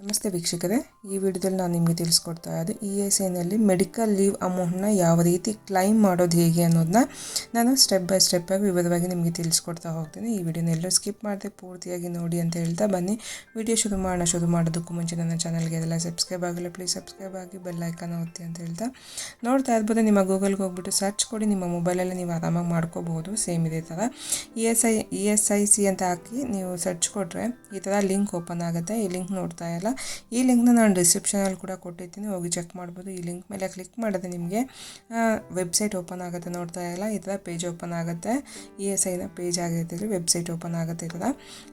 ನಮಸ್ತೆ ವೀಕ್ಷಕರೇ. ಈ ವಿಡಿಯೋದಲ್ಲಿ ನಾನು ನಿಮಗೆ ತಿಳಿಸ್ಕೊಡ್ತಾ ಇದ್ದೆ ಇ ಎಸ್ ಐನಲ್ಲಿ ಮೆಡಿಕಲ್ ಲೀವ್ ಅಮೌಂಟ್ನ ಯಾವ ರೀತಿ ಕ್ಲೈಮ್ ಮಾಡೋದು ಹೇಗೆ ಅನ್ನೋದನ್ನ ನಾನು ಸ್ಟೆಪ್ ಬೈ ಸ್ಟೆಪ್ ಆಗಿ ವಿವರವಾಗಿ ನಿಮಗೆ ತಿಳಿಸ್ಕೊಡ್ತಾ ಹೋಗ್ತೀನಿ. ಈ ವಿಡಿಯೋನ ಎಲ್ಲರೂ ಸ್ಕಿಪ್ ಮಾಡದೆ ಪೂರ್ತಿಯಾಗಿ ನೋಡಿ ಅಂತ ಹೇಳ್ತಾ ಬನ್ನಿ. ವಿಡಿಯೋ ಶುರು ಮಾಡೋಣ. ಶುರು ಮಾಡೋದಕ್ಕೂ ಮುಂಚೆ ನನ್ನ ಚಾನಲ್ಗೆ ಎಲ್ಲ ಸಬ್ಸ್ಕ್ರೈಬ್ ಆಗಿಲ್ಲ ಪ್ಲೀಸ್ ಸಬ್ಸ್ಕ್ರೈಬ್ ಆಗಿ ಬೆಲ್ ಐಕನ್ ಒತ್ತಿ ಅಂತ ಹೇಳ್ತಾ ನೋಡ್ತಾ ಇರ್ಬೋದು. ನಿಮ್ಮ ಗೂಗಲ್ಗೆ ಹೋಗ್ಬಿಟ್ಟು ಸರ್ಚ್ ಕೊಡಿ. ನಿಮ್ಮ ಮೊಬೈಲಲ್ಲಿ ನೀವು ಆರಾಮಾಗಿ ಮಾಡ್ಕೋಬಹುದು ಸೇಮ್ ಇದೇ ಥರ. E S I E S I C ಅಂತ ಹಾಕಿ ನೀವು ಸರ್ಚ್ ಕೊಟ್ಟರೆ ಈ ಥರ ಲಿಂಕ್ ಓಪನ್ ಆಗುತ್ತೆ. ಈ ಲಿಂಕ್ ನೋಡ್ತಾ ಇಲ್ಲ ಈ ಲಿಂಕ್ನ ನಾನು ಡಿಸ್ಕ್ರಿಪ್ಷನಲ್ಲಿ ಕೂಡ ಕೊಟ್ಟಿರ್ತೀನಿ. ಹೋಗಿ ಚೆಕ್ ಮಾಡ್ಬೋದು. ಈ ಲಿಂಕ್ ಮೇಲೆ ಕ್ಲಿಕ್ ಮಾಡಿದ್ರೆ ನಿಮಗೆ ವೆಬ್ಸೈಟ್ ಓಪನ್ ಆಗುತ್ತೆ ನೋಡ್ತಾ ಇಲ್ಲ ಈ ಥರ ಪೇಜ್ ಓಪನ್ ಆಗುತ್ತೆ. ಇ ಎಸ್ ಐನ ಪೇಜ್ ಆಗಿರ್ತೀವಿ ವೆಬ್ಸೈಟ್ ಓಪನ್ ಆಗುತ್ತೆ ಈ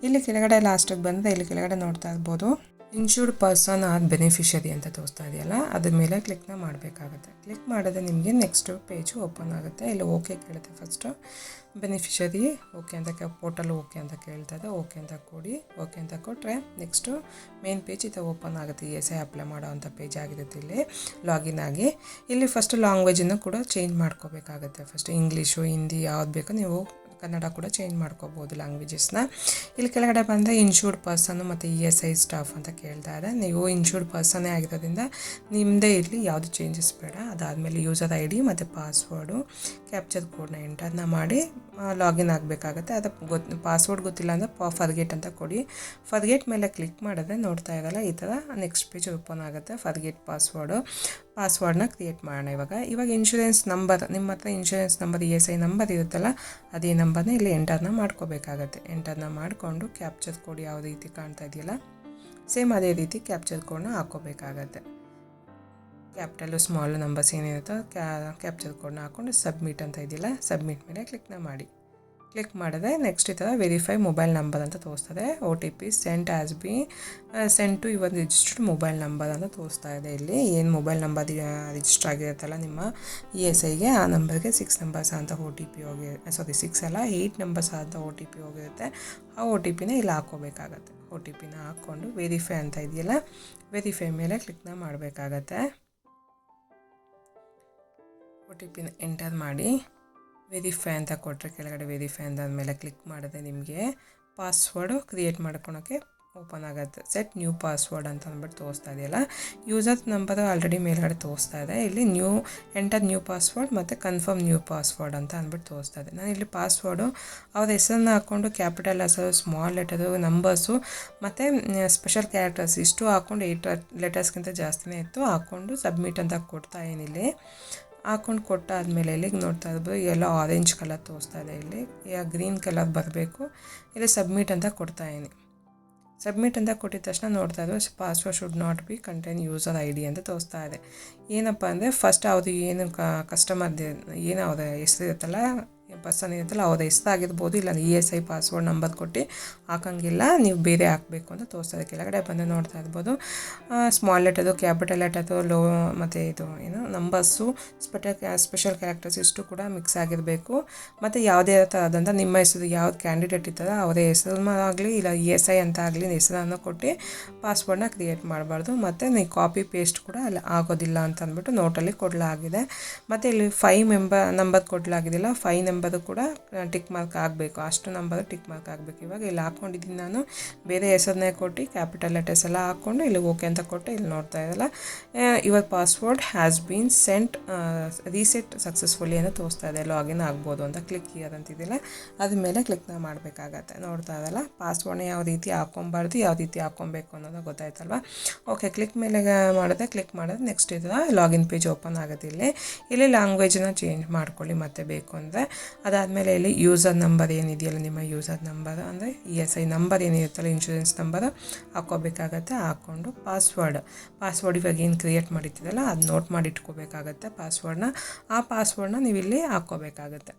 ಇಲ್ಲಿ ಕೆಳಗಡೆ ಲಾಸ್ಟಿಗೆ ಬಂದರೆ ಇಲ್ಲಿ ಕೆಳಗಡೆ ನೋಡ್ತಾ ಇರ್ಬೋದು. ಇನ್ಶೂರ್ಡ್ ಪರ್ಸನ್ ಆರ್ ಬೆನಿಫಿಷರಿ ಅಂತ ತೋರಿಸ್ತಾ ಇದೆಯಲ್ಲ, ಅದ್ರ ಮೇಲೆ ಕ್ಲಿಕ್ನ ಮಾಡಬೇಕಾಗುತ್ತೆ. ಕ್ಲಿಕ್ ಮಾಡಿದ್ರೆ ನಿಮಗೆ ನೆಕ್ಸ್ಟ್ ಪೇಜು ಓಪನ್ ಆಗುತ್ತೆ. ಇಲ್ಲಿ ಓಕೆ ಕೇಳುತ್ತೆ ಫಸ್ಟು ಬೆನಿಫಿಷರಿ ಓಕೆ ಅಂತ ಪೋರ್ಟಲ್ ಓಕೆ ಅಂತ ಕೇಳ್ತಾ ಇದೆ. ಓಕೆ ಅಂತ ಕೊಡಿ. ಓಕೆ ಅಂತ ಕೊಟ್ಟರೆ ನೆಕ್ಸ್ಟು ಮೇನ್ ಪೇಜ್ ಇದು ಓಪನ್ ಆಗುತ್ತೆ. ಎಸ್ ಐ ಅಪ್ಲೈ ಮಾಡೋ ಅಂಥ ಪೇಜ್ ಆಗಿರುತ್ತೆ ಇಲ್ಲಿ ಲಾಗಿನ್ ಆಗಿ. ಇಲ್ಲಿ ಫಸ್ಟ್ ಲ್ಯಾಂಗ್ವೇಜನ್ನು ಕೂಡ ಚೇಂಜ್ ಮಾಡ್ಕೋಬೇಕಾಗುತ್ತೆ. ಫಸ್ಟ್ ಇಂಗ್ಲೀಷು ಹಿಂದಿ ಯಾವ್ದು ಬೇಕೋ ನೀವು ಕನ್ನಡ ಕೂಡ ಚೇಂಜ್ ಮಾಡ್ಕೋಬೋದು ಲ್ಯಾಂಗ್ವೇಜಸ್ನ ಇಲ್ಲಿ ಕೆಳಗಡೆ ಬಂದರೆ ಇನ್ಶೂರ್ಡ್ ಪರ್ಸನ್ನು ಮತ್ತು ಇ ಎಸ್ ಐ ಸ್ಟಾಫ್ ಅಂತ ಕೇಳ್ತಾ ಇದೆ ನೀವು ಇನ್ಶೂರ್ಡ್ ಪರ್ಸನ್ನೇ ಆಗಿರೋದ್ರಿಂದ ನಿಮ್ಮದೇ ಇರಲಿ, ಯಾವುದು ಚೇಂಜಸ್ ಬೇಡ. ಅದಾದಮೇಲೆ ಯೂಸರ್ ಐ ಡಿ ಮತ್ತು ಪಾಸ್ವರ್ಡು ಕ್ಯಾಪ್ಚರ್ ಕೋಡ್ನ ಎಂಟರ್ನ ಮಾಡಿ ಲಾಗಿನ್ ಆಗಬೇಕಾಗತ್ತೆ. ಅದು ಗೊತ್ತು ಪಾಸ್ವರ್ಡ್ ಗೊತ್ತಿಲ್ಲ ಅಂದರೆ ಪಾ ಫರ್ಗೇಟ್ ಅಂತ ಕೊಡಿ. ಫರ್ಗೇಟ್ ಮೇಲೆ ಕ್ಲಿಕ್ ಮಾಡಿದ್ರೆ ನೋಡ್ತಾ ಇರಲ್ಲ, ಈ ಥರ ನೆಕ್ಸ್ಟ್ ಪೇಜ್ ಓಪನ್ ಆಗುತ್ತೆ. ಫರ್ಗೇಟ್ ಪಾಸ್ವರ್ಡು ಪಾಸ್ವರ್ಡ್ನ ಕ್ರಿಯೇಟ್ ಮಾಡೋಣ ಇವಾಗ. ಇವಾಗ ಇನ್ಶೂರೆನ್ಸ್ ನಂಬರ್ ನಿಮ್ಮ ಹತ್ರ insurance number E S I number ಇರುತ್ತಲ್ಲ, ಅದೇ ನಂಬರ್ನ ಇಲ್ಲಿ ಎಂಟರ್ನ ಮಾಡ್ಕೋಬೇಕಾಗತ್ತೆ. ಎಂಟರ್ನ ಮಾಡಿಕೊಂಡು ಕ್ಯಾಪ್ಚರ್ ಕೋಡ್ ಯಾವ ರೀತಿ ಕಾಣ್ತಾ ಇದೆಯಲ್ಲ ಸೇಮ್ ಅದೇ ರೀತಿ ಕ್ಯಾಪ್ಚರ್ ಕೋಡ್ನ ಹಾಕ್ಕೋಬೇಕಾಗತ್ತೆ. ಕ್ಯಾಪಿಟಲು ಸ್ಮಾಲ್ ನಂಬರ್ಸ್ ಏನಿರುತ್ತೋ, ಕ್ಯಾ ಕ್ಯಾಪ್ಚರ್ ಕೋಡ್ನ ಹಾಕ್ಕೊಂಡು ಸಬ್ಮಿಟ್ ಅಂತ ಇದೆಯಲ್ಲ ಸಬ್ಮಿಟ್ ಮೇಲೆ ಕ್ಲಿಕ್ನ ಮಾಡಿ. ಕ್ಲಿಕ್ ಮಾಡಿದ್ರೆ ನೆಕ್ಸ್ಟ್ ಈ ಥರ ವೆರಿಫೈ ಮೊಬೈಲ್ ನಂಬರ್ ಅಂತ ತೋರಿಸ್ತದೆ. O T P sent has been sent to even registered mobile number ಅಂತ ತೋರಿಸ್ತಾ ಇದೆ ಇಲ್ಲಿ. ಏನು ಮೊಬೈಲ್ ನಂಬರ್ ರಿಜಿಸ್ಟರ್ ಆಗಿರುತ್ತಲ್ಲ ನಿಮ್ಮ ಇ ಎಸ್ ಐಗೆ ಆ ನಂಬರ್ಗೆ ಸಿಕ್ಸ್ ನಂಬರ್ಸ್ ಅಂತ ಒ ಟಿ ಪಿ ಹೋಗಿ ಸಾರಿ ಸಿಕ್ಸ್ ಅಲ್ಲ ಏಯ್ಟ್ ನಂಬರ್ಸ್ ಅಂತ ಒ ಟಿ ಪಿ ಹೋಗಿರುತ್ತೆ. ಆ ಒ ಟಿ ಪಿನ ಇಲ್ಲಿ ಹಾಕ್ಕೋಬೇಕಾಗತ್ತೆ. ಒ ಟಿ ಪಿನ ಹಾಕ್ಕೊಂಡು ವೆರಿಫೈ ಅಂತ ಇದೆಯಲ್ಲ ವೆರಿಫೈ ಮೇಲೆ ಕ್ಲಿಕ್ನ ಮಾಡಬೇಕಾಗತ್ತೆ. ಒ ಟಿ ಪಿನ ಎಂಟರ್ ಮಾಡಿ. ವೆರಿಫೈ ಅಂತ ಕೊಟ್ಟರೆ ಕೆಳಗಡೆ ವೆರಿಫೈ ಮೇಲೆ ಕ್ಲಿಕ್ ಮಾಡಿದೆ ನಿಮಗೆ ಪಾಸ್ವರ್ಡು ಕ್ರಿಯೇಟ್ ಮಾಡ್ಕೊಳೋಕ್ಕೆ ಓಪನ್ ಆಗುತ್ತೆ. ಸೆಟ್ ನ್ಯೂ ಪಾಸ್ವರ್ಡ್ ಅಂತ ಅಂದ್ಬಿಟ್ಟು ತೋರಿಸ್ತಾ ಇದೆಯಲ್ಲ? ಯೂಸರ್ ನಂಬರ್ ಆಲ್ರೆಡಿ ಮೇಲ್ಗಡೆ ತೋರಿಸ್ತಾ ಇದೆ. ಇಲ್ಲಿ ನ್ಯೂ ಎಂಟರ್ ನ್ಯೂ ಪಾಸ್ವರ್ಡ್ ಮತ್ತು ಕನ್ಫರ್ಮ್ ನ್ಯೂ ಪಾಸ್ವರ್ಡ್ ಅಂತ ಅಂದ್ಬಿಟ್ಟು ತೋರಿಸ್ತಾ ಇದೆ. ನಾನು ಇಲ್ಲಿ ಪಾಸ್ವರ್ಡು ಅವ್ರ ಹೆಸರನ್ನ ಹಾಕ್ಕೊಂಡು ಕ್ಯಾಪಿಟಲ್ ಹೆಸರು ಸ್ಮಾಲ್ ಲೆಟರು ನಂಬರ್ಸು ಮತ್ತು ಸ್ಪೆಷಲ್ ಕ್ಯಾರೆಕ್ಟರ್ಸ್ ಇಷ್ಟು ಹಾಕ್ಕೊಂಡು ಏಟ್ ಲೆಟರ್ಸ್ಗಿಂತ ಜಾಸ್ತಿನೇ ಇತ್ತು. ಹಾಕ್ಕೊಂಡು ಸಬ್ಮಿಟ್ ಅಂತ ಕೊಡ್ತಾ ಏನಿಲ್ಲಿ? ಹಾಕೊಂಡು ಕೊಟ್ಟಾದಮೇಲೆ ಇಲ್ಲಿಗೆ ನೋಡ್ತಾ ಇರ್ಬೋದು ಎಲ್ಲ ಆರೆಂಜ್ ಕಲರ್ ತೋರಿಸ್ತಾ ಇದೆ ಇಲ್ಲಿ. ಗ್ರೀನ್ ಕಲರ್ ಬರಬೇಕು. ಇಲ್ಲಿ ಸಬ್ಮಿಟ್ ಅಂತ ಕೊಡ್ತಾ ಸಬ್ಮಿಟ್ ಅಂತ ಕೊಟ್ಟಿದ ತಕ್ಷಣ ನೋಡ್ತಾ ಇದ್ರು password should not be contain user I D ಅಂತ ತೋರಿಸ್ತಾ ಇದೆ. ಏನಪ್ಪ ಅಂದರೆ ಫಸ್ಟ್ ಅವ್ರು ಏನು ಕಸ್ಟಮರ್ದು ಏನು ಅವ್ರ ಹೆಸರು ಇರುತ್ತಲ್ಲ ಪರ್ಸನ್ ಇರುತ್ತಲ್ಲ ಅವ್ರ ಹೆಸರಾಗಿರ್ಬೋದು ಇಲ್ಲ E S I password number ಕೊಟ್ಟು ಹಾಕೋಂಗಿಲ್ಲ, ನೀವು ಬೇರೆ ಹಾಕಬೇಕು ಅಂತ ತೋರಿಸೋದು ಕೆಳಗಡೆ ಬಂದು ನೋಡ್ತಾ ಇರ್ಬೋದು. Small letter capital letter low ಮತ್ತು ಇದು, ಏನು ನಂಬರ್ಸು ಸ್ಪೆಟಲ್ ಕ್ಯಾ ಸ್ಪೆಷಲ್ ಕ್ಯಾರೆಕ್ಟರ್ಸ್ ಇಷ್ಟು ಕೂಡ ಮಿಕ್ಸ್ ಆಗಿರಬೇಕು. ಮತ್ತು ಯಾವುದೇ ಥರದಂಥ ನಿಮ್ಮ ಹೆಸರು, ಯಾವ್ದು ಕ್ಯಾಂಡಿಡೇಟ್ ಇರ್ತದೆ ಅವರ ಹೆಸರು ಆಗಲಿ, ಇಲ್ಲ ಇ ಎಸ್ ಐ ಅಂತ ಆಗಲಿ ಹೆಸರನ್ನು ಕೊಟ್ಟು ಪಾಸ್ವರ್ಡನ್ನ ಕ್ರಿಯೇಟ್ ಮಾಡಬಾರ್ದು. ಮತ್ತು ನೀವು ಕಾಪಿ ಪೇಸ್ಟ್ ಕೂಡ ಅಲ್ಲಿ ಆಗೋದಿಲ್ಲ ಅಂತ ಅಂದ್ಬಿಟ್ಟು ನೋಟಲ್ಲಿ ಕೊಡಲಾಗಿದೆ. ಮತ್ತು ಇಲ್ಲಿ ಫೈವ್ ಮೆಂಬರ್ ನಂಬರ್ ಕೊಡಲಾಗಿದೆಯಲ್ಲ ಫೈವ್ ನಂಬರ್ ಕೂಡ ಟಿಕ್ ಮಾರ್ಕ್ ಆಗಬೇಕು. ಅಷ್ಟು ನಂಬರು ಟಿಕ್ ಮಾರ್ಕ್ ಆಗಬೇಕು. ಇವಾಗ ಇಲ್ಲಿ ಹಾಕ್ಕೊಂಡಿದ್ದೀನಿ ನಾನು. ಬೇರೆ ಹೆಸರನ್ನೇ ಕೊಟ್ಟು ಕ್ಯಾಪಿಟಲ್ ಲೆಟರ್ಸ್ ಎಲ್ಲ ಹಾಕ್ಕೊಂಡು ಇಲ್ಲಿ ಓಕೆ ಅಂತ ಕೊಟ್ಟು ಇಲ್ಲಿ ನೋಡ್ತಾ ಇದ್ದಲ್ಲ. Your password has been sent reset successfully ಅಂತ ತೋರಿಸ್ತಾ ಇದೆ. ಲಾಗಿನ್ ಆಗ್ಬೋದು ಅಂತ ಕ್ಲಿಕ್ ಇಯರ್ ಅಂತಿದ್ದಿಲ್ಲ ಅದ್ರ ಮೇಲೆ ಕ್ಲಿಕ್ನ ಮಾಡಬೇಕಾಗತ್ತೆ. ನೋಡ್ತಾ ಇದ್ದಲ್ಲ. ಪಾಸ್ವರ್ಡ್ನ ಯಾವ ರೀತಿ ಹಾಕ್ಕೊಬಾರ್ದು, ಯಾವ ರೀತಿ ಹಾಕ್ಕೊಬೇಕು ಅನ್ನೋದು ಗೊತ್ತಾಯ್ತಲ್ವ? ಓಕೆ ಕ್ಲಿಕ್ ಮೇಲೆ ಮಾಡಿದೆ ಕ್ಲಿಕ್ ಮಾಡಿದ್ರೆ ನೆಕ್ಸ್ಟ್ ಇದು ಲಾಗಿನ್ ಪೇಜ್ ಓಪನ್ ಆಗುತ್ತೆ ಇಲ್ಲಿ. ಇಲ್ಲಿ ಲ್ಯಾಂಗ್ವೇಜನ್ನ ಚೇಂಜ್ ಮಾಡ್ಕೊಳ್ಳಿ ಮತ್ತೆ ಬೇಕು ಅಂದರೆ. ಅದಾದಮೇಲೆ ಇಲ್ಲಿ ಯೂಸರ್ ನಂಬರ್ ಏನಿದೆಯಲ್ಲ, ನಿಮ್ಮ ಯೂಸರ್ ನಂಬರ್ ಅಂದರೆ ಇ ಎಸ್ ಐ ನಂಬರ್ ಏನಿರುತ್ತಲ್ಲ ಇನ್ಶೂರೆನ್ಸ್ ನಂಬರ್ ಹಾಕೋಬೇಕಾಗತ್ತೆ ಹಾಕ್ಕೊಂಡು ಪಾಸ್ವರ್ಡ್ ಪಾಸ್ವರ್ಡ್ ಇವಾಗ ಏನು ಕ್ರಿಯೇಟ್ ಮಾಡಿರ್ತೀರಲ್ಲ ಅದು ನೋಟ್ ಮಾಡಿ ಇಟ್ಕೋಬೇಕಾಗತ್ತೆ ಪಾಸ್ವರ್ಡ್ನ ಆ ಪಾಸ್ವರ್ಡ್ನ ನೀವು ಇಲ್ಲಿ ಹಾಕ್ಕೋಬೇಕಾಗತ್ತೆ.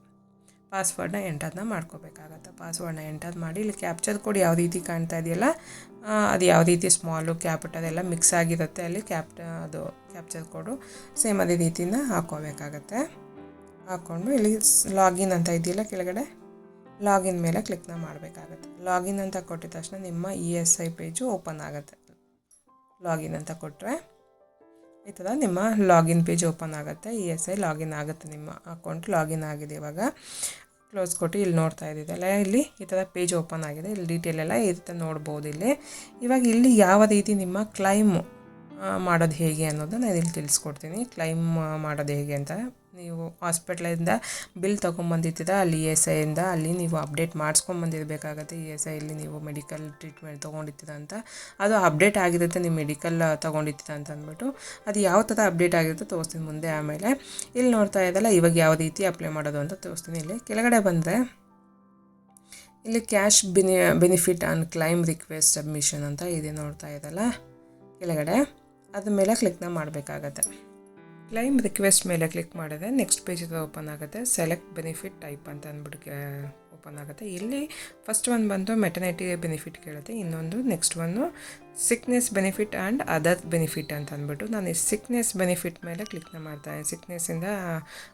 ಪಾಸ್ವರ್ಡ್ನ ಎಂಟರ್ನ ಮಾಡ್ಕೋಬೇಕಾಗತ್ತೆ. ಪಾಸ್ವರ್ಡ್ನ ಎಂಟರ್ ಮಾಡಿ ಇಲ್ಲಿ ಕ್ಯಾಪ್ಚರ್ ಕೋಡ್ ಯಾವ ರೀತಿ ಕಾಣ್ತಾ ಇದೆಯಲ್ಲ ಅದು ಯಾವ ರೀತಿ ಸ್ಮಾಲು ಕ್ಯಾಪಿಟಲ್ ಎಲ್ಲ ಮಿಕ್ಸ್ ಆಗಿರುತ್ತೆ ಅಲ್ಲಿ ಕ್ಯಾಪ್ ಅದು ಕ್ಯಾಪ್ಚರ್ ಕೋಡು ಸೇಮ್ ಅದೇ ರೀತಿಯಿಂದ ಹಾಕ್ಕೋಬೇಕಾಗತ್ತೆ. ಹಾಕ್ಕೊಂಡು ಇಲ್ಲಿ ಲಾಗಿನ್ ಅಂತ ಇದೆಯಲ್ಲ ಕೆಳಗಡೆ? ಲಾಗಿನ್ ಮೇಲೆ ಕ್ಲಿಕ್ನ ಮಾಡಬೇಕಾಗತ್ತೆ. ಲಾಗಿನ್ ಅಂತ ಕೊಟ್ಟಿದ ತಕ್ಷಣ ನಿಮ್ಮ E S I page open ಆಗುತ್ತೆ. ಲಾಗಿನ್ ಅಂತ ಕೊಟ್ಟರೆ ಈ ಥರ ನಿಮ್ಮ ಲಾಗಿನ್ ಪೇಜ್ ಓಪನ್ ಆಗುತ್ತೆ, ಇ ಎಸ್ ಐ ಲಾಗಿನ್ ಆಗುತ್ತೆ ನಿಮ್ಮ ಅಕೌಂಟ್ ಲಾಗಿನ್ ಆಗಿದೆ ಇವಾಗ. ಕ್ಲೋಸ್ ಕೊಟ್ಟು ಇಲ್ಲಿ ನೋಡ್ತಾ ಇದ್ದಿದ್ದಲ್ಲ ಇಲ್ಲಿ ಈ ಥರ ಪೇಜ್ ಓಪನ್ ಆಗಿದೆ. ಇಲ್ಲಿ ಡೀಟೇಲ್ ಎಲ್ಲ ಈ ನೋಡ್ಬೋದು ಇಲ್ಲಿ. ಇವಾಗ ಇಲ್ಲಿ ಯಾವ ರೀತಿ ನಿಮ್ಮ ಕ್ಲೈಮ್ ಮಾಡೋದು ಹೇಗೆ ಅನ್ನೋದನ್ನ ನಾನು ಇಲ್ಲಿ ತಿಳಿಸ್ಕೊಡ್ತೀನಿ ಕ್ಲೈಮ್ ಮಾಡೋದು ಹೇಗೆ ಅಂತ. ನೀವು ಹಾಸ್ಪಿಟ್ಲಿಂದ ಬಿಲ್ ತೊಗೊಂಬಂದಿರ್ತೀರ, ಅಲ್ಲಿ ಇ ಎಸ್ ಐಯಿಂದ ಅಲ್ಲಿ ನೀವು ಅಪ್ಡೇಟ್ ಮಾಡಿಸ್ಕೊಂಬಂದಿರಬೇಕಾಗತ್ತೆ. ಇ ಎಸ್ ಐಲಿ ನೀವು ಮೆಡಿಕಲ್ ಟ್ರೀಟ್ಮೆಂಟ್ ತೊಗೊಂಡಿರ್ತೀರ ಅಂತ. ಅದು ಅಪ್ಡೇಟ್ ಆಗಿರುತ್ತೆ, ನೀವು ಮೆಡಿಕಲ್ ತೊಗೊಂಡಿರ್ತೀರ ಅಂತ ಅಂದ್ಬಿಟ್ಟು. ಅದು ಯಾವ ಥರ ಅಪ್ಡೇಟ್ ಆಗಿರುತ್ತೆ ತೋರಿಸ್ತೀನಿ ಮುಂದೆ ಆಮೇಲೆ. ಇಲ್ಲಿ ನೋಡ್ತಾ ಇದ್ದಲ್ಲ, ಇವಾಗ ಯಾವ ರೀತಿ ಅಪ್ಲೈ ಮಾಡೋದು ಅಂತ ತೋರಿಸ್ತೀನಿ ಇಲ್ಲಿ. ಕೆಳಗಡೆ ಬಂದರೆ, ಇಲ್ಲಿ cash ಬೆನಿ benefit on claim request submission ಅಂತ ಇದೆ ನೋಡ್ತಾ ಇದ್ದಲ್ಲ. ಕೆಳಗಡೆ. ಅದ್ರ ಮೇಲೆ ಕ್ಲಿಕ್ನ ಮಾಡಬೇಕಾಗತ್ತೆ. ಕ್ಲೈಮ್ ರಿಕ್ವೆಸ್ಟ್ ಮೇಲೆ ಕ್ಲಿಕ್ ಮಾಡಿದ್ರೆ ನೆಕ್ಸ್ಟ್ ಪೇಜ್ ಓಪನ್ ಆಗುತ್ತೆ. ಸೆಲೆಕ್ಟ್ ಬೆನಿಫಿಟ್ ಟೈಪ್ ಅಂತ ಅಂದ್ಬಿಟ್ಟು ಓಪನ್ ಆಗುತ್ತೆ. ಇಲ್ಲಿ ಫಸ್ಟ್ ಒಂದು ಬಂದು ಮೆಟರ್ನಿಟಿ ಬೆನಿಫಿಟ್ ಕೇಳುತ್ತೆ. ಇನ್ನೊಂದು ನೆಕ್ಸ್ಟ್ ಒಂದು sickness benefit and other benefit ಅಂತ ಅಂದ್ಬಿಟ್ಟು ನಾನು ಈ ಸಿಕ್ನೆಸ್ ಬೆನಿಫಿಟ್ ಮೇಲೆ ಕ್ಲಿಕ್ನ ಮಾಡ್ತಾ ಸಿಕ್ನೆಸ್ಸಿಂದ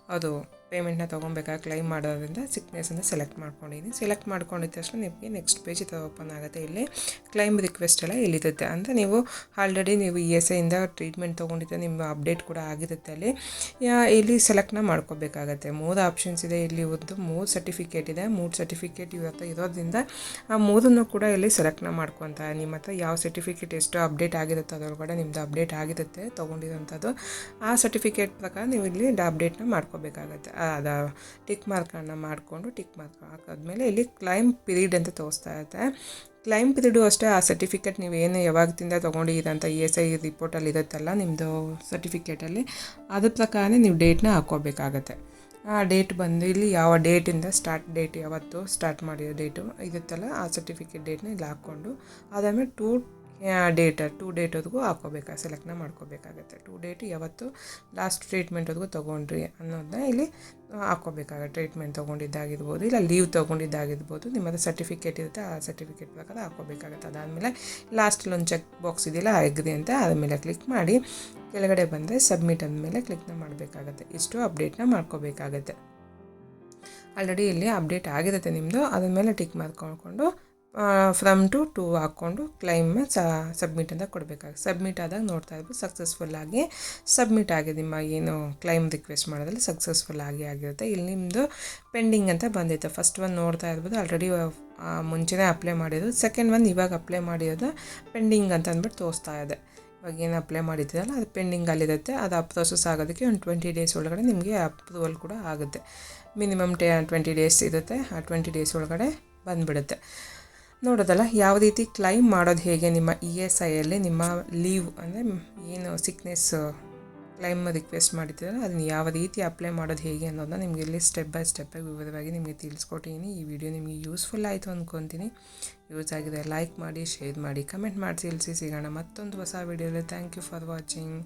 ಅದು ಪೇಮೆಂಟ್ನ ತೊಗೊಬೇಕಾ ಕ್ಲೈಮ್ ಮಾಡೋದ್ರಿಂದ ಸಿಕ್ನೆಸ್ಸನ್ನು ಸೆಲೆಕ್ಟ್ ಮಾಡ್ಕೊಂಡಿದ್ದೀನಿ. ಸೆಲೆಕ್ಟ್ ಮಾಡ್ಕೊಂಡಿದ್ದ ತಕ್ಷಣ ನಿಮಗೆ ನೆಕ್ಸ್ಟ್ ಪೇಜ್ ಇದು ಓಪನ್ ಆಗುತ್ತೆ. ಇಲ್ಲಿ ಕ್ಲೈಮ್ ರಿಕ್ವೆಸ್ಟ್ ಎಲ್ಲ ಇಲ್ಲಿರುತ್ತೆ ಅಂದರೆ ನೀವು ಆಲ್ರೆಡಿ ನೀವು ಇ ಎಸ್ ಐಯಿಂದ ಟ್ರೀಟ್ಮೆಂಟ್ ತೊಗೊಂಡಿದ್ದೆ ನಿಮ್ಮ ಅಪ್ಡೇಟ್ ಕೂಡ ಆಗಿರುತ್ತೆ ಅಲ್ಲಿ. ಇಲ್ಲಿ ಸೆಲೆಕ್ಟ್ನ ಮಾಡ್ಕೋಬೇಕಾಗತ್ತೆ. ಮೂರು ಆಪ್ಷನ್ಸ್ ಇದೆ. ಇಲ್ಲಿ ಒಂದು ಮೂರು ಸರ್ಟಿಫಿಕೇಟ್ ಇದೆ. ಮೂರು ಸರ್ಟಿಫಿಕೇಟ್ ಇವತ್ತು ಇರೋದ್ರಿಂದ ಆ ಮೂರನ್ನು ಕೂಡ ಇಲ್ಲಿ ಸೆಲೆಕ್ಟ್ನ ಮಾಡ್ಕೊತ. ನಿಮ್ಮ ಹತ್ರ ಯಾವ ಸರ್ಟಿಫಿಕೇಟ್ ಎಷ್ಟು ಅಪ್ಡೇಟ್ ಆಗಿರುತ್ತೆ ಅದರೊಳಗಡೆ ನಿಮ್ಮದು ಅಪ್ಡೇಟ್ ಆಗಿರುತ್ತೆ, ತೊಗೊಂಡಿರೋಂಥದ್ದು. ಆ ಸರ್ಟಿಫಿಕೇಟ್ ಪ್ರಕಾರ ನೀವು ಇಲ್ಲಿ ಅಪ್ಡೇಟ್ನ ಮಾಡ್ಕೋಬೇಕಾಗತ್ತೆ. ಅದು ಟಿಕ್ ಮಾರ್ಕನ್ನು ಮಾಡಿಕೊಂಡು ಟಿಕ್ ಮಾರ್ಕ್ ಹಾಕಾದ್ಮೇಲೆ ಇಲ್ಲಿ ಕ್ಲೈಮ್ ಪಿರೀಡ್ ಅಂತ ತೋರಿಸ್ತಾ ಇರುತ್ತೆ. ಕ್ಲೈಮ್ ಪಿರಿಯಡು ಅಷ್ಟೇ ಆ ಸರ್ಟಿಫಿಕೇಟ್ ನೀವು ಏನು ತೊಗೊಂಡಿದ್ದೀರಂತ ಇ ಎಸ್ ಐ ರಿಪೋರ್ಟಲ್ಲಿ ಇರುತ್ತಲ್ಲ ನಿಮ್ಮದು ಸರ್ಟಿಫಿಕೇಟಲ್ಲಿ ಅದ್ರ ಪ್ರಕಾರ ನೀವು ಡೇಟ್ನ ಹಾಕ್ಕೋಬೇಕಾಗತ್ತೆ ಆ ಡೇಟ್ ಬಂದು ಇಲ್ಲಿ ಯಾವ ಡೇಟಿಂದ ಸ್ಟಾರ್ಟ್ ಡೇಟ್ ಯಾವತ್ತು ಸ್ಟಾರ್ಟ್ ಮಾಡಿರೋ ಡೇಟು ಇರುತ್ತಲ್ಲ ಆ ಸರ್ಟಿಫಿಕೇಟ್ ಡೇಟ್ನ ಇಲ್ಲಿ ಹಾಕ್ಕೊಂಡು, ಅದಾದಮೇಲೆ ಟೂ ಡೇಟ್ ಟೂ ಡೇಟ್ವರೆಗೂ ಹಾಕೋಬೇಕು ಸೆಲೆಕ್ಟ್ನ ಮಾಡ್ಕೋಬೇಕಾಗತ್ತೆ. ಟೂ ಡೇಟ್ ಯಾವತ್ತು ಲಾಸ್ಟ್ ಟ್ರೀಟ್ಮೆಂಟ್ವರೆಗೂ ತೊಗೊಂಡ್ರಿ ಅನ್ನೋದನ್ನ ಇಲ್ಲಿ ಹಾಕೋಬೇಕಾಗತ್ತೆ. ಟ್ರೀಟ್ಮೆಂಟ್ ತೊಗೊಂಡಿದ್ದಾಗಿರ್ಬೋದು, ಇಲ್ಲ ಲೀವ್ ತೊಗೊಂಡಿದ್ದಾಗಿರ್ಬೋದು ನಿಮ್ಮ ಹತ್ರ ಸರ್ಟಿಫಿಕೇಟ್ ಇರುತ್ತೆ, ಆ ಸರ್ಟಿಫಿಕೇಟ್ ಪ್ರಕಾರ ಹಾಕೋಬೇಕಾಗತ್ತೆ. ಅದಾದಮೇಲೆ ಲಾಸ್ಟಲ್ಲಿ ಒಂದು ಚೆಕ್ ಬಾಕ್ಸ್ ಇದೆಯಲ್ಲ ಅಗ್ರಿ ಅಂತ, ಅದ್ರ ಮೇಲೆ ಕ್ಲಿಕ್ ಮಾಡಿ, ಕೆಳಗಡೆ ಬಂದರೆ ಸಬ್ಮಿಟ್ ಅಂದಮೇಲೆ ಕ್ಲಿಕ್ನ ಮಾಡಬೇಕಾಗತ್ತೆ. ಇಷ್ಟು ಅಪ್ಡೇಟ್ನ ಮಾಡ್ಕೋಬೇಕಾಗತ್ತೆ. ಆಲ್ರೆಡಿ ಇಲ್ಲಿ ಅಪ್ಡೇಟ್ ಆಗಿರುತ್ತೆ ನಿಮ್ಮದು ಅದ್ರ ಮೇಲೆ ಟಿಕ್ ಮಾಡ್ಕೊಂಡು ಫ್ರಮ್ ಟು ಟು ಹಾಕ್ಕೊಂಡು ಕ್ಲೈಮ್ ಸಬ್ಮಿಟ್ ಅಂತ ಕೊಡಬೇಕಾಗುತ್ತೆ. ಸಬ್ಮಿಟ್ ಆದಾಗ ನೋಡ್ತಾ ಇರ್ಬೋದು ಸಕ್ಸಸ್ಫುಲ್ಲಾಗಿ ಸಬ್ಮಿಟ್ ಆಗಿದೆ ನಿಮ್ಮ ಏನು ಕ್ಲೈಮ್ ರಿಕ್ವೆಸ್ಟ್ ಮಾಡೋದ್ರಲ್ಲಿ ಸಕ್ಸಸ್ಫುಲ್ ಆಗಿ ಆಗಿರುತ್ತೆ. ಇಲ್ಲಿ ನಿಮ್ಮದು ಪೆಂಡಿಂಗ್ ಅಂತ ಬಂದಿತ್ತು. ಫಸ್ಟ್ ಒಂದು ನೋಡ್ತಾ ಇರ್ಬೋದು ಆಲ್ರೆಡಿ ಮುಂಚೆನೇ ಅಪ್ಲೈ ಮಾಡಿರೋದು. ಸೆಕೆಂಡ್ ಒಂದು ಇವಾಗ ಅಪ್ಲೈ ಮಾಡಿರೋದು ಪೆಂಡಿಂಗ್ ಅಂತ ಅಂದ್ಬಿಟ್ಟು ತೋರಿಸ್ತಾ ಇದೆ. ಇವಾಗ ಏನು ಅಪ್ಲೈ ಮಾಡಿದ್ದೀರಲ್ಲ, ಅದು ಪೆಂಡಿಂಗ್ ಅಲ್ಲಿರುತ್ತೆ. ಅದು ಪ್ರೊಸೆಸ್ ಆಗೋದಕ್ಕೆ ಒಂದು ಟ್ವೆಂಟಿ ಡೇಸ್ ಒಳಗಡೆ ನಿಮಗೆ ಅಪ್ರೂವಲ್ ಕೂಡ ಆಗುತ್ತೆ. ಮಿನಿಮಮ್ ಟೆ ಟ್ವೆಂಟಿ ಡೇಸ್ ಇರುತ್ತೆ. ಆ ಟ್ವೆಂಟಿ ಡೇಸ್ ಒಳಗಡೆ ಬಂದುಬಿಡುತ್ತೆ. ನೋಡೋದಲ್ಲ, ಯಾವ ರೀತಿ ಕ್ಲೈಮ್ ಮಾಡೋದು ಹೇಗೆ? ನಿಮ್ಮ ಇ ಎಸ್ ಐಯಲ್ಲಿ ನಿಮ್ಮ ಲೀವ್ ಅಂದರೆ ಏನು ಸಿಕ್ನೆಸ್ ಕ್ಲೈಮ್ ರಿಕ್ವೆಸ್ಟ್ ಮಾಡಿದ್ದೀರಲ್ಲ, ಅದನ್ನ ಯಾವ ರೀತಿ ಅಪ್ಲೈ ಮಾಡೋದು ಹೇಗೆ ಅನ್ನೋದನ್ನ ನಿಮಗೆ ಇಲ್ಲಿ ಸ್ಟೆಪ್ ಬೈ ಸ್ಟೆಪ್ಪಾಗಿ ವಿವರವಾಗಿ ನಿಮಗೆ ತಿಳಿಸ್ಕೊಟ್ಟಿದ್ದೀನಿ ಈ ವಿಡಿಯೋ ನಿಮಗೆ ಯೂಸ್ಫುಲ್ ಆಯಿತು ಅಂದ್ಕೊತೀನಿ ಯೂಸ್ ಆಗಿದೆ ಲೈಕ್ ಮಾಡಿ ಶೇರ್ ಮಾಡಿ ಕಮೆಂಟ್ ಮಾಡಿ, ತಿಳಿಸಿ. ಸಿಗೋಣ ಮತ್ತೊಂದು ಹೊಸ ವಿಡಿಯೋಲಿ ಥ್ಯಾಂಕ್ ಯು ಫಾರ್ ವಾಚಿಂಗ್